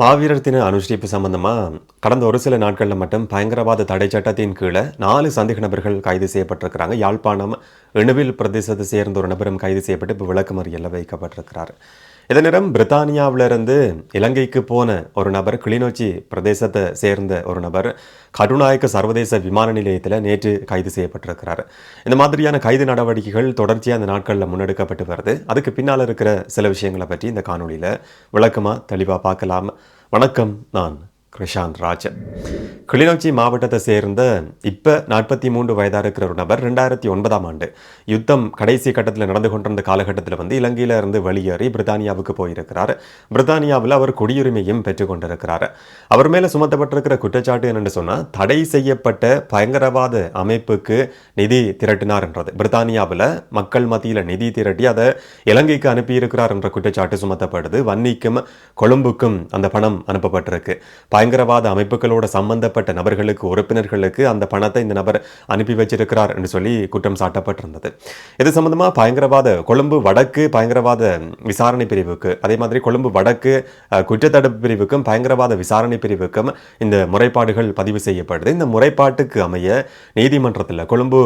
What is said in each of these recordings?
மாவீரர் தின அனுஷ்டிப்பு சம்பந்தமாக கடந்த ஒரு சில நாட்களில் மட்டும் பயங்கரவாத தடை சட்டத்தின் கீழே நாலு சந்தேக நபர்கள் கைது செய்யப்பட்டிருக்கிறாங்க. யாழ்ப்பாணம் இணுவில் பிரதேசத்தை சேர்ந்த ஒரு நபரும் கைது செய்யப்பட்டு இப்போ விளக்கமறியலில் வைக்கப்பட்டிருக்கிறார். இதே நேரம் பிரித்தானியாவிலிருந்து இலங்கைக்கு போன ஒரு நபர் கிளிநொச்சி பிரதேசத்தை சேர்ந்த ஒரு நபர் கருநாயக்க சர்வதேச விமான நிலையத்தில் நேற்று கைது செய்யப்பட்டிருக்கிறார். இந்த மாதிரியான கைது நடவடிக்கைகள் தொடர்ச்சியாக அந்த நாட்களில் முன்னெடுக்கப்பட்டு வருது. அதுக்கு பின்னால் இருக்கிற சில விஷயங்களை பற்றி இந்த காணொளியில் விளக்கமாக தெளிவாக பார்க்கலாம். வணக்கம் நான் கிருஷாந்த் ராஜன். கிளிநொச்சி மாவட்டத்தை சேர்ந்த இப்போ நாற்பத்தி மூன்று வயதாக இருக்கிற ஒரு நபர் ரெண்டாயிரத்தி ஒன்பதாம் ஆண்டு யுத்தம் கடைசி கட்டத்தில் நடந்து கொண்டிருந்த காலகட்டத்தில் வந்து இலங்கையில இருந்து வெளியேறி பிரித்தானியாவுக்கு போயிருக்கிறார். பிரித்தானியாவில் அவர் குடியுரிமையும் பெற்றுக்கொண்டிருக்கிறார் அவர் மேலே சுமத்தப்பட்டிருக்கிற குற்றச்சாட்டு என்னென்னு சொன்னால் தடை செய்யப்பட்ட பயங்கரவாத அமைப்புக்கு நிதி திரட்டினார் என்றது. பிரித்தானியாவில் மக்கள் மத்தியில் நிதி திரட்டி அதை இலங்கைக்கு அனுப்பியிருக்கிறார் என்ற குற்றச்சாட்டு சுமத்தப்படுது. வன்னிக்கும் கொழும்புக்கும் அந்த பணம் அனுப்பப்பட்டிருக்கு. பயங்கரவாத அமைப்புகளோட சம்பந்தப்பட்ட நபர்களுக்கு உறுப்பினர்களுக்கு அந்த பணத்தை இந்த நபர் அனுப்பி வச்சிருக்கிறார் என்று சொல்லி குற்றம் சாட்டப்பட்டிருந்தது. இது சம்பந்தமாக பயங்கரவாத கொழும்பு வடக்கு பயங்கரவாத விசாரணை பிரிவுக்கு அதே மாதிரி கொழும்பு வடக்கு குற்றத்தடுப்பு பிரிவுக்கும் பயங்கரவாத விசாரணை பிரிவுக்கும் இந்த முறைப்பாடுகள் பதிவு செய்யப்படுது. இந்த முறைப்பாட்டுக்கு அமைய நீதிமன்றத்தில் கொழும்பு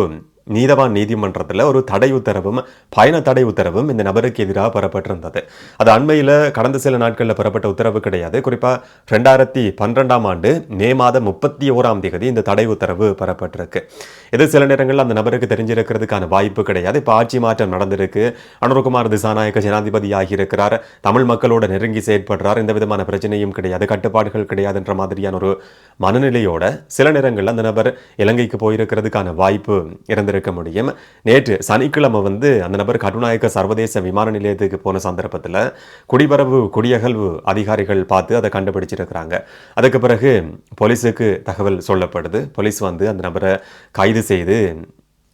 நீதவான் நீதிமன்றத்தில் ஒரு தடை உத்தரவும் பயண தடை உத்தரவும் இந்த நபருக்கு எதிராக பெறப்பட்டிருந்தது. அது அண்மையில் கடந்த சில நாட்களில் பெறப்பட்ட உத்தரவு கிடையாது. குறிப்பாக ரெண்டாயிரத்தி பன்னிரெண்டாம் ஆண்டு மே மாதம் முப்பத்தி ஓராம் தேதி இந்த தடை உத்தரவு பெறப்பட்டிருக்கு. இது சில நேரங்களில் அந்த நபருக்கு தெரிஞ்சிருக்கிறதுக்கான வாய்ப்பு கிடையாது. இப்போ ஆட்சி மாற்றம் நடந்திருக்கு. அனுர்குமார் திசாநாயக்க ஜனாதிபதி ஆகியிருக்கிறார் தமிழ் மக்களோட நெருங்கி செயற்படுறார். எந்த விதமான பிரச்சனையும் கிடையாது. கட்டுப்பாடுகள் கிடையாதுன்ற மாதிரியான ஒரு மனநிலையோட சில நேரங்களில் அந்த நபர் இலங்கைக்கு போயிருக்கிறதுக்கான வாய்ப்பு இருந்திருக்கு. முடியும். நேற்று சனிக்கிழமை வந்து அந்த நபர் கருநாயக்க சர்வதேச விமான நிலையத்துக்கு போன சந்தர்ப்பத்தில் குடிபரவு குடியகழ்வு அதிகாரிகள் பார்த்து அதை கண்டுபிடிச்சிருக்கிறாங்க. அதுக்கு பிறகு போலீஸுக்கு தகவல் சொல்லப்படுது. போலீஸ் வந்து அந்த நபரை கைது செய்து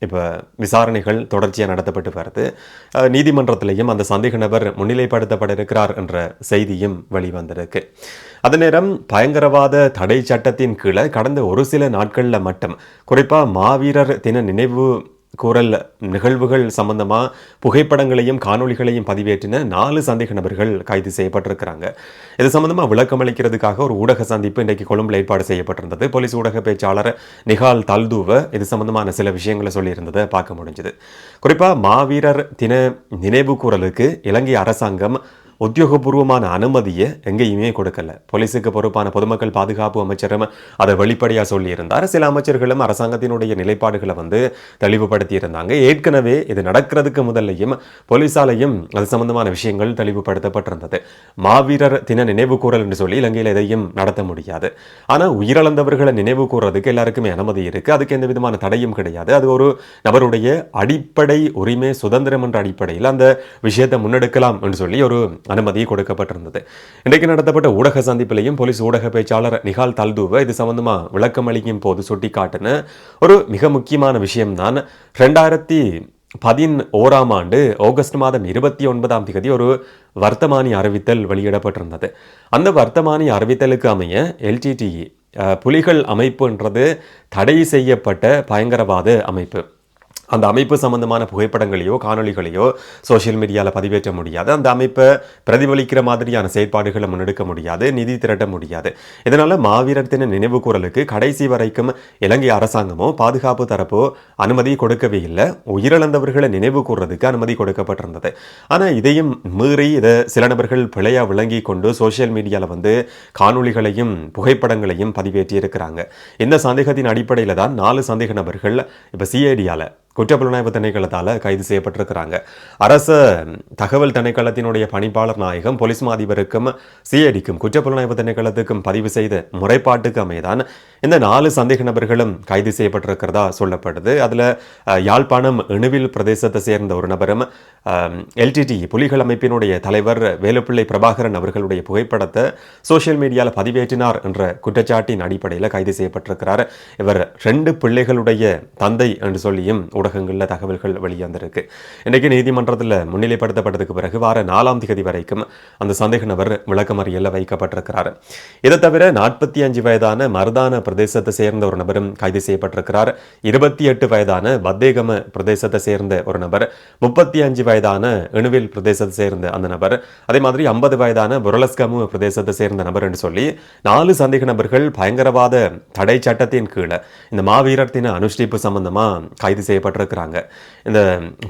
இப்போ விசாரணைகள் தொடர்ச்சியாக நடத்தப்பட்டு வருது. நீதிமன்றத்திலையும் அந்த சந்தேக நபர் முன்னிலைப்படுத்தப்பட இருக்கிறார் என்ற செய்தியும் வெளிவந்திருக்கு. அதே நேரம் பயங்கரவாத தடை சட்டத்தின் கீழே கடந்த ஒரு சில நாட்களில் மட்டும் குறிப்பாக மாவீரர் தின நினைவு குரல் நிகழ்வுகள் சம்பந்தமாக புகைப்படங்களையும் காணொளிகளையும் பதிவேற்றின நாலு சந்தேக நபர்கள் கைது செய்யப்பட்டிருக்கிறாங்க. இது சம்பந்தமாக விளக்கம் அளிக்கிறதுக்காக ஒரு ஊடக சந்திப்பு இன்றைக்கு கொழும்பில் ஏற்பாடு செய்யப்பட்டிருந்தது. போலீஸ் ஊடக பேச்சாளர் நிகால் தல்தூவ இது சம்பந்தமான சில விஷயங்களை சொல்லியிருந்ததை பார்க்க முடிஞ்சது. குறிப்பாக மாவீரர் தின நினைவு கூறலுக்கு இலங்கை அரசாங்கம் உத்தியோகபூர்வமான அனுமதியை எங்கேயுமே கொடுக்கல. போலீஸுக்கு பொறுப்பான பொதுமக்கள் பாதுகாப்பு அமைச்சரும் அதை வெளிப்படையாக சொல்லியிருந்தார். சில அமைச்சர்களும் அரசாங்கத்தினுடைய நிலைப்பாடுகளை வந்து தெளிவுபடுத்தி இருந்தாங்க ஏற்கனவே இது நடக்கிறதுக்கு முதல்லையும் போலீஸாலையும் அது சம்பந்தமான விஷயங்கள் தெளிவுபடுத்தப்பட்டிருந்தது. மாவீரர் தின நினைவு கூறல் என்று சொல்லி இலங்கையில் எதையும் நடத்த முடியாது. ஆனால் உயிரிழந்தவர்களை நினைவு கூறுறதுக்கு எல்லாருக்குமே அனுமதி இருக்குது அதுக்கு எந்த விதமான தடையும் கிடையாது. அது ஒரு நபருடைய அடிப்படை உரிமை சுதந்திரம் என்ற அடிப்படையில் அந்த விஷயத்தை முன்னெடுக்கலாம் என்று சொல்லி ஒரு அனுமதி கொடுக்கப்பட்டிருந்தது. இன்றைக்கு நடத்தப்பட்ட ஊடக சந்திப்பிலையும் போலீஸ் ஊடக பேச்சாளர் நிகால் தல்தூவ இது சம்பந்தமா விளக்கம் அளிக்கும் போது சுட்டிக்காட்டின ஒரு மிக முக்கியமான விஷயம்தான். ரெண்டாயிரத்தி பதின் ஓராம் ஆண்டு ஆகஸ்ட் மாதம் இருபத்தி ஒன்பதாம் தேதி ஒரு வர்த்தமானி அறிவித்தல் வெளியிடப்பட்டிருந்தது. அந்த வர்த்தமானி அறிவித்தலுக்கு அமைய எல்டிடிஇ புலிகள் அமைப்புன்றது தடை செய்யப்பட்ட பயங்கரவாத அமைப்பு. அந்த அமைப்பு சம்பந்தமான புகைப்படங்களையோ காணொளிகளையோ சோஷியல் மீடியாவில் பதிவேற்ற முடியாது. அந்த அமைப்பை பிரதிபலிக்கிற மாதிரியான செயற்பாடுகளை முன்னெடுக்க முடியாது நிதி திரட்ட முடியாது. இதனால் மாவீரர் தின நினைவு கூறலுக்கு கடைசி வரைக்கும் இலங்கை அரசாங்கமோ பாதுகாப்பு தரப்போ அனுமதி கொடுக்கவே இல்லை. உயிரிழந்தவர்களை நினைவு கூறுறதுக்கு அனுமதி கொடுக்கப்பட்டிருந்தது. ஆனால் இதையும் மீறி இதை சில நபர்கள் பிழையாக விளங்கி கொண்டு சோஷியல் மீடியாவில் வந்து காணொளிகளையும் புகைப்படங்களையும் பதிவேற்றி இருக்கிறாங்க இந்த சந்தேகத்தின் அடிப்படையில் தான் நாலு சந்தேக நபர்கள் இப்போ சிஐடியால் குற்றப்புலனாய்வு திணைக்களத்தால் கைது செய்யப்பட்டிருக்கிறாங்க. அரச தகவல் திணைக்களத்தினுடைய பணிப்பாளர் நாயகம் போலீஸ் மாதிபருக்கும் சிஐடிக்கும் குற்றப்புலனாய்வு திணைக்களத்துக்கும் பதிவு செய்த முறைப்பாட்டுக்கு அமையதான் இந்த நாலு சந்தேக நபர்களும் கைது செய்யப்பட்டிருக்கிறதா சொல்லப்படுது. அதில் யாழ்ப்பாணம் இணுவில் பிரதேசத்தை சேர்ந்த ஒரு நபரும் எல்டிடி புலிகள் அமைப்பினுடைய தலைவர் வேலுப்பிள்ளை பிரபாகரன் அவர்களுடைய புகைப்படத்தை சோஷியல் மீடியாவில் பதிவேற்றினார் என்ற குற்றச்சாட்டின் அடிப்படையில் கைது செய்யப்பட்டிருக்கிறார். இவர் ரெண்டு பிள்ளைகளுடைய தந்தை என்று சொல்லியும் ஊடகங்களில் தகவல்கள் வெளியாந்திருக்கு. இன்றைக்கு நீதிமன்றத்தில் முன்னிலைப்படுத்தப்பட்டதுக்கு பிறகு வார நாலாம் தேதி வரைக்கும் அந்த சந்தேக நபர் விளக்கமறியலில் வைக்கப்பட்டிருக்கிறார். இதை தவிர நாற்பத்தி அஞ்சு வயதான மருதான பிரதேசத்தை சேர்ந்த ஒரு நபரும் கைது செய்யப்பட்டிருக்கிறார். இருபத்தி எட்டு வயதான பத்தேகம பிரதேசத்தை சேர்ந்த ஒரு நபர் முப்பத்தி அஞ்சு வயதான இணுவில் பிரதேசத்தை சேர்ந்த அந்த நபர் அதே மாதிரி ஐம்பது வயதான புரலஸ்கமு பிரதேசத்தை சேர்ந்த நபர் என்று சொல்லி நாலு சந்தேக நபர்கள் பயங்கரவாத தடை சட்டத்தின் கீழே இந்த மாவீரர் தின அனுஷ்டிப்பு சம்பந்தமா கைது செய்யப்பட்டிருக்கிறாங்க இந்த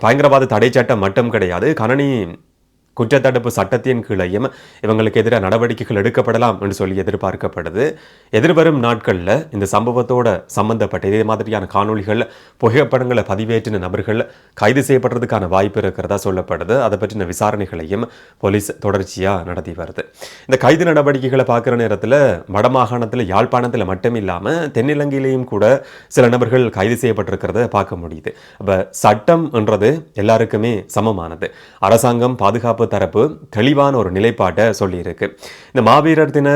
பயங்கரவாத தடை சட்டம் மட்டும் கிடையாது கணனி குற்றத்தடுப்பு சட்டத்தின் கீழையும் இவங்களுக்கு எதிராக நடவடிக்கைகள் எடுக்கப்படலாம் என்று சொல்லி எதிர்பார்க்கப்படுது. எதிர்வரும் நாட்களில் இந்த சம்பவத்தோட சம்பந்தப்பட்ட இதே மாதிரியான காணொளிகள் புகைப்படங்களை பதிவேற்றின நபர்கள் கைது செய்யப்படுறதுக்கான வாய்ப்பு இருக்கிறதா சொல்லப்படுது. அதை பற்றின விசாரணைகளையும் போலீஸ் தொடர்ச்சியாக நடத்தி வருது. இந்த கைது நடவடிக்கைகளை பார்க்குற நேரத்தில் வடமாகாணத்தில் யாழ்ப்பாணத்தில் மட்டும் இல்லாமல் தென்னிலங்கையிலையும் கூட சில நபர்கள் கைது செய்யப்பட்டிருக்கிறத பார்க்க முடியுது. அப்போ சட்டம் என்றது எல்லாருக்குமே சமமானது. அரசாங்கம் பாதுகாப்பு தரப்பு தெளிவான ஒரு நிலைப்பாட்டை சொல்லியிருக்கு. இந்த மாவீரர் தின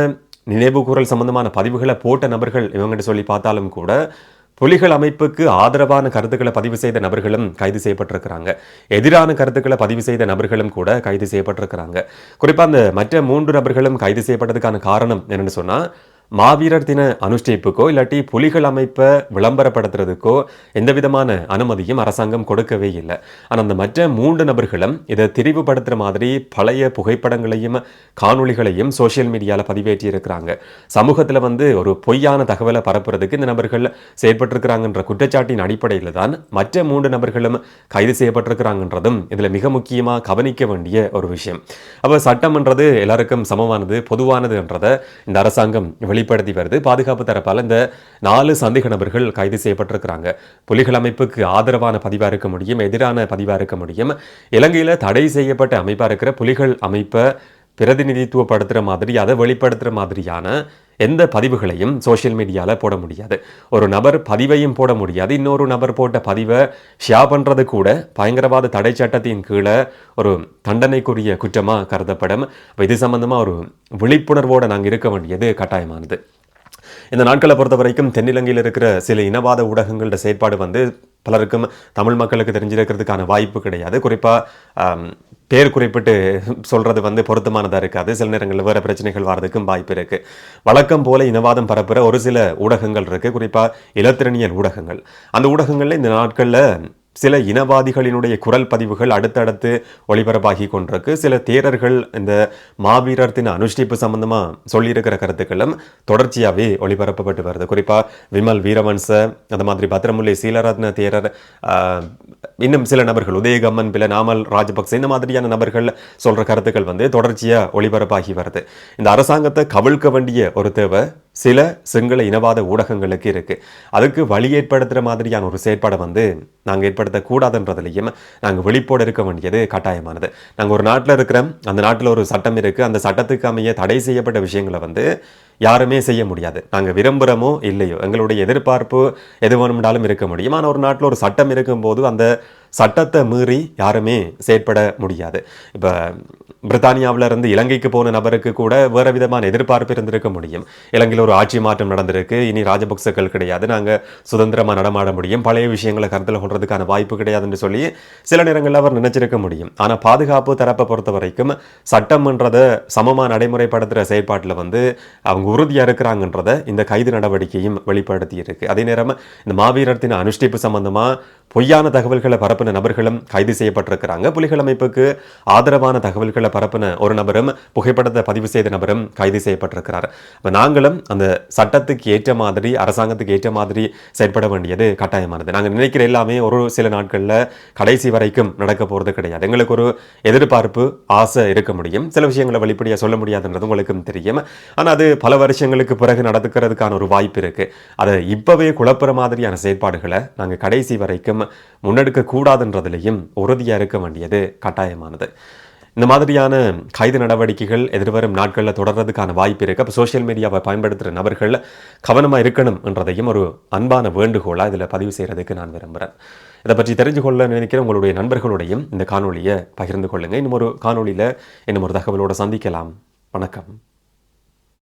நினைவு கூறல் சம்பந்தமான பதிவுகளை போட்ட நபர்கள் இவங்ககிட்ட சொல்லி பார்த்தாலும் கூட புலிகள் அமைப்புக்கு ஆதரவான கருத்துக்களை பதிவு செய்த நபர்களும் கைது செய்யப்பட்டிருக்கிறாங்க. எதிரான கருத்துக்களை பதிவு செய்த நபர்களும் கூட கைது செய்யப்பட்டிருக்கிறாங்க. குறிப்பாக அந்த மற்ற மூன்று நபர்களும் கைது செய்யப்பட்டதுக்கான காரணம் என்னென்னு சொன்னால் மாவீரர் தின அனுஷ்டிப்புக்கோ இல்லாட்டி புலிகள் அமைப்பை விளம்பரப்படுத்துறதுக்கோ எந்த விதமான அனுமதியும் அரசாங்கம் கொடுக்கவே இல்லை. ஆனால் அந்த மற்ற மூன்று நபர்களும் இதை திரிவுபடுத்துகிற மாதிரி பழைய புகைப்படங்களையும் காணொளிகளையும் சோசியல் மீடியாவில் பதிவேற்றி இருக்கிறாங்க. சமூகத்தில் வந்து ஒரு பொய்யான தகவலை பரப்புறதுக்கு இந்த நபர்கள் செயற்பட்டிருக்கிறாங்கன்ற குற்றச்சாட்டின் அடிப்படையில் தான் மற்ற மூன்று நபர்களும் கைது செய்யப்பட்டிருக்கிறாங்கன்றதும் இதில் மிக முக்கியமாக கவனிக்க வேண்டிய ஒரு விஷயம். அப்போ சட்டம்ன்றது எல்லாருக்கும் சமமானது பொதுவானதுன்றதை இந்த அரசாங்கம் வெளிப்படுத்தி வருது. பாதுகாப்பு தரப்பால் இந்த நாலு சந்தேக நபர்கள் கைது செய்யப்பட்டிருக்கிறாங்க. புலிகள் அமைப்புக்கு ஆதரவான பதிவாக இருக்க முடியும் எதிரான பதிவாக இருக்க முடியும். இலங்கையில் தடை செய்யப்பட்ட அமைப்பாக இருக்கிற புலிகள் அமைப்பை பிரதிநிதித்துவப்படுத்துகிற மாதிரி அதை வெளிப்படுத்துகிற மாதிரியான எந்த பதிவுகளையும் சோஷியல் மீடியாவில் போட முடியாது. ஒரு நபர் பதிவையும் போட முடியாது. இன்னொரு நபர் போட்ட பதிவை ஷேர் பண்ணுறது கூட பயங்கரவாத தடை சட்டத்தின் கீழே ஒரு தண்டனைக்குரிய குற்றமாக கருதப்படும். இப்போ இது சம்பந்தமாக ஒரு விழிப்புணர்வோடு நாங்கள் இருக்க வேண்டியது கட்டாயமானது. இந்த நாட்களை பொறுத்த வரைக்கும் தென்னிலங்கையில் இருக்கிற சில இனவாத ஊடகங்களோட செயற்பாடு வந்து பலருக்கும் தமிழ் மக்களுக்கு தெரிஞ்சிருக்கிறதுக்கான வாய்ப்பு கிடையாது. குறிப்பாக பேர் குறிப்பிட்டு சொல்கிறது வந்து பொருத்தமானதாக இருக்காது. சில நேரங்களில் வேறு பிரச்சனைகள் வர்றதுக்கும் வாய்ப்பு இருக்குது வழக்கம் போல இனவாதம் பரப்புகிற ஒரு சில ஊடகங்கள் இருக்குது குறிப்பாக இலத்திரனியல் ஊடகங்கள். அந்த ஊடகங்களில் இந்த நாட்களில் சில இனவாதிகளினுடைய குரல் பதிவுகள் அடுத்தடுத்து ஒளிபரப்பாகி கொண்டிருக்கு. சில தேரர்கள் இந்த மாவீரர் தின அனுஷ்டிப்பு சம்பந்தமாக சொல்லியிருக்கிற கருத்துக்களும் தொடர்ச்சியாகவே ஒளிபரப்பப்பட்டு வருது. குறிப்பாக விமல் வீரவன்ச அந்த மாதிரி பத்திரமுல்லை சீலரத்ன தேரர் இன்னும் சில நபர்கள் உதயகம்மன் பில நாமல் ராஜபக்சே இந்த மாதிரியான நபர்கள் சொல்கிற கருத்துக்கள் வந்து தொடர்ச்சியாக ஒளிபரப்பாகி வருது. இந்த அரசாங்கத்தை கவிழ்க்க வேண்டிய ஒரு தேவை சில சிங்கள இனவாத ஊடகங்களுக்கு இருக்குது அதுக்கு வழி ஏற்படுத்துகிற மாதிரியான ஒரு செயற்பாடை வந்து நாங்கள் ஏற்படுத்தக்கூடாதுன்றதுலையும் நாங்கள் வெளிப்போடு இருக்க வேண்டியது கட்டாயமானது. நாங்கள் ஒரு நாட்டில் இருக்கிறோம். அந்த நாட்டில் ஒரு சட்டம் இருக்குது அந்த சட்டத்துக்கு அமைய தடை செய்யப்பட்ட விஷயங்களை வந்து யாருமே செய்ய முடியாது. நாங்கள் விரும்புகிறோமோ இல்லையோ எங்களுடைய எதிர்பார்ப்பு எது வேணும்னாலும் இருக்க முடியும். ஆனால் ஒரு நாட்டில் ஒரு சட்டம் இருக்கும்போது அந்த சட்டத்தை மீறி யாருமே செயற்பட முடியாது. இப்போ பிரித்தானியாவில் இருந்து இலங்கைக்கு போன நபருக்கு கூட வேறு விதமான எதிர்பார்ப்பு இருந்திருக்க முடியும். இலங்கையில் ஒரு ஆட்சி மாற்றம் நடந்திருக்கு. இனி ராஜபக்சக்கள் கிடையாது. நாங்கள் சுதந்திரமாக நடமாட முடியும். பழைய விஷயங்களை கருத்தில் கொள்றதுக்கான வாய்ப்பு கிடையாதுன்னு சொல்லி சில நேரங்களில் அவர் நினைச்சிருக்க முடியும். ஆனால் பாதுகாப்பு தரப்பை பொறுத்த வரைக்கும் சட்டம்ன்றதை சமமாக நடைமுறைப்படுத்துகிற செயற்பாட்டில் வந்து அவங்க உறுதியாக இருக்கிறாங்கன்றதை இந்த கைது நடவடிக்கையும் வெளிப்படுத்தி இருக்கு அதே நேரம் இந்த மாவீரத்தின் அனுஷ்டிப்பு சம்பந்தமாக பொய்யான தகவல்களை பரப்பின நபர்களும் கைது செய்யப்பட்டிருக்கிறாங்க. புலிகள் அமைப்புக்கு ஆதரவான தகவல்களை பரப்பின ஒரு நபரும் புகைப்படத்தை பதிவு செய்த நபரும் கைது செய்யப்பட்டிருக்கிறார். இப்போ நாங்களும் அந்த சட்டத்துக்கு ஏற்ற மாதிரி அரசாங்கத்துக்கு ஏற்ற மாதிரி செயற்பட வேண்டியது கட்டாயமானது. நாங்கள் நினைக்கிற எல்லாமே ஒரு சில நாட்களில் கடைசி வரைக்கும் நடக்க போகிறது கிடையாது. எங்களுக்கு ஒரு எதிர்பார்ப்பு ஆசை இருக்க முடியும். சில விஷயங்களை வெளிப்படையாக சொல்ல முடியாதுன்றது உங்களுக்கும் தெரியும். ஆனால் அது பல வருஷங்களுக்கு பிறகு நடத்துக்கிறதுக்கான ஒரு வாய்ப்பு இருக்குது அதை இப்போவே குழப்புற மாதிரியான செயற்பாடுகளை நாங்கள் கடைசி வரைக்கும் முன்னெடுக்க கூடாதுன்றதுலையும் உறுதியாக இருக்க வேண்டியது கட்டாயமானது. இந்த மாதிரியான கைது நடவடிக்கைகள் எதிர்வரும் நாட்களில் தொடர்றதுக்கான வாய்ப்பு இருக்குது அப்போ சோஷியல் மீடியாவை பயன்படுத்துகிற நபர்கள் கவனமாக இருக்கணும் என்றதையும் ஒரு அன்பான வேண்டுகோளாக இதில் பதிவு செய்கிறதுக்கு நான் விரும்புகிறேன் இதை பற்றி தெரிஞ்சு கொள்ள நினைக்கிற உங்களுடைய நண்பர்களுடையும் இந்த காணொலியை பகிர்ந்து கொள்ளுங்கள் இன்னும் ஒரு காணொலியில் இன்னும் ஒரு தகவலோடு சந்திக்கலாம். வணக்கம்.